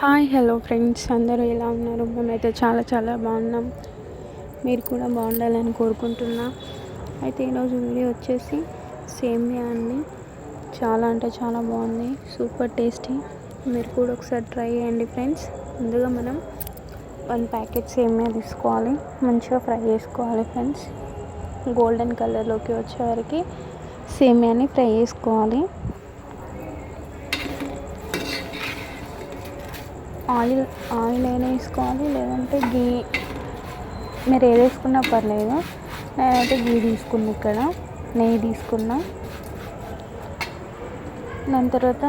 Hi hello friends. అందరూ ఎలా ఉన్నారు? మేమైతే చాలా చాలా బాగున్నాం. మీరు కూడా బాగుండాలని కోరుకుంటున్నా. అయితే ఈరోజు వీడియో వచ్చేసి సేమియా అండి. చాలా అంటే చాలా బాగుంది. Super tasty. మీరు కూడా ఒకసారి ట్రై చేయండి ఫ్రెండ్స్. ముందుగా మనం వన్ ప్యాకెట్ సేమియా తీసుకోవాలి. మంచిగా ఫ్రై చేసుకోవాలి ఫ్రెండ్స్. గోల్డెన్ కలర్లోకి వచ్చే వరకు సేమియాని ఫ్రై చేసుకోవాలి. ఆయిల్ ఆయిల్ అయినా వేసుకోవాలి లేదంటే గీ మీరు ఏది వేసుకున్నా పర్లేదు. నేనైతే గీ తీసుకున్నా ఇక్కడ నెయ్యి తీసుకున్నా. దాని తర్వాత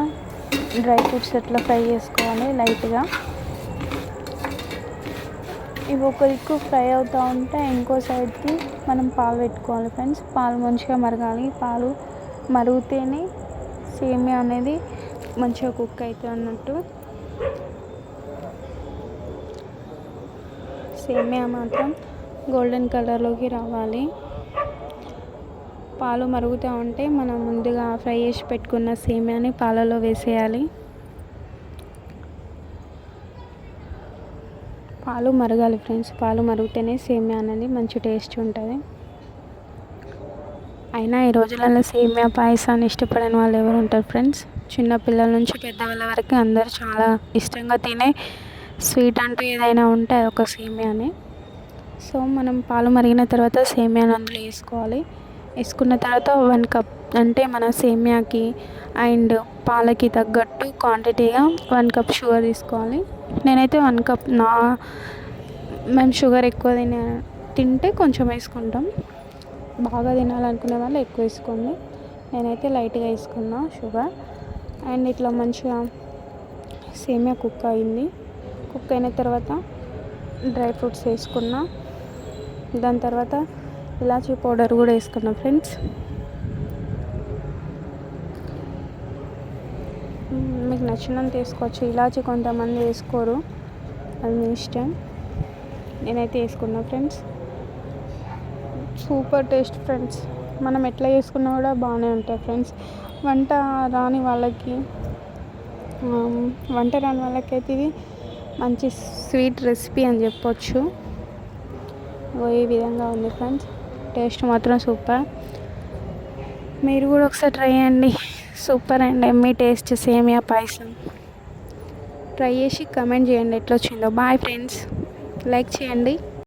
డ్రై ఫ్రూట్స్ ఎట్లా ఫ్రై చేసుకోవాలి లైట్గా. ఇవి ఒక దిక్కు ఫ్రై అవుతూ ఉంటే ఇంకో సైడ్కి మనం పాలు పెట్టుకోవాలి ఫ్రెండ్స్. పాలు మంచిగా మరగాలి. పాలు మరుగుతేనే సేమియా అనేది మంచిగా కుక్ అవుతుంది అన్నట్టు. సేమియా మాత్రం గోల్డెన్ కలర్లోకి రావాలి. పాలు మరుగుతూ ఉంటే మనం ముందుగా ఫ్రై చేసి పెట్టుకున్న సేమియాని పాలలో వేసేయాలి. పాలు మరగాలి ఫ్రెండ్స్. పాలు మరుగుతేనే సేమియా అనేది మంచి టేస్ట్ ఉంటుంది. అయినా ఈ రోజులలో సేమియా పాయసాన్ని ఇష్టపడని వాళ్ళు ఎవరు ఉంటారు ఫ్రెండ్స్? చిన్న పిల్లల నుంచి పెద్దవాళ్ళ వరకు అందరూ చాలా ఇష్టంగా తినే స్వీట్ అంటూ ఏదైనా ఉంటే ఒక సేమియానే. సో మనం పాలు మరిగిన తర్వాత సేమియాని అందులో వేసుకోవాలి. వేసుకున్న తర్వాత వన్ కప్ అంటే మన సేమియాకి అండ్ పాలకి తగ్గట్టు క్వాంటిటీగా వన్ కప్ షుగర్ తీసుకోవాలి. నేనైతే వన్ కప్ నా మేము షుగర్ ఎక్కువ తినే తింటే కొంచెం వేసుకుంటాం. బాగా తినాలనుకునే వాళ్ళు ఎక్కువ వేసుకోండి. నేనైతే లైట్గా వేసుకున్నా షుగర్. అండ్ ఇట్లా మంచిగా సేమియా కుక్ అయింది. కుక్ అయిన తర్వాత డ్రై ఫ్రూట్స్ వేసుకున్న. దాని తర్వాత ఇలాచీ పౌడర్ కూడా వేసుకున్నాం ఫ్రెండ్స్. మీకు నచ్చినంత వేసుకోవచ్చు. ఇలాచీ కొంతమంది వేసుకోరు. అది మీ ఇష్టం. నేనైతే వేసుకున్నా ఫ్రెండ్స్. Super taste friends. మనం ఎట్లా చేసుకున్నా కూడా బాగానే ఉంటాయి ఫ్రెండ్స్. వంట రాని వాళ్ళకి వంట రాని వాళ్ళకైతే ఇది మంచి స్వీట్ రెసిపీ అని చెప్పొచ్చు. ఈ విధంగా ఉంది ఫ్రెండ్స్. టేస్ట్ మాత్రం సూపర్. మీరు కూడా ఒకసారి ట్రై చేయండి. సూపర్ అండ్ ఎమ్మీ టేస్ట్ సేమియా పాయసం. ట్రై చేసి కమెంట్ చేయండి ఎట్లా వచ్చిందో. Bye friends. లైక్ చేయండి.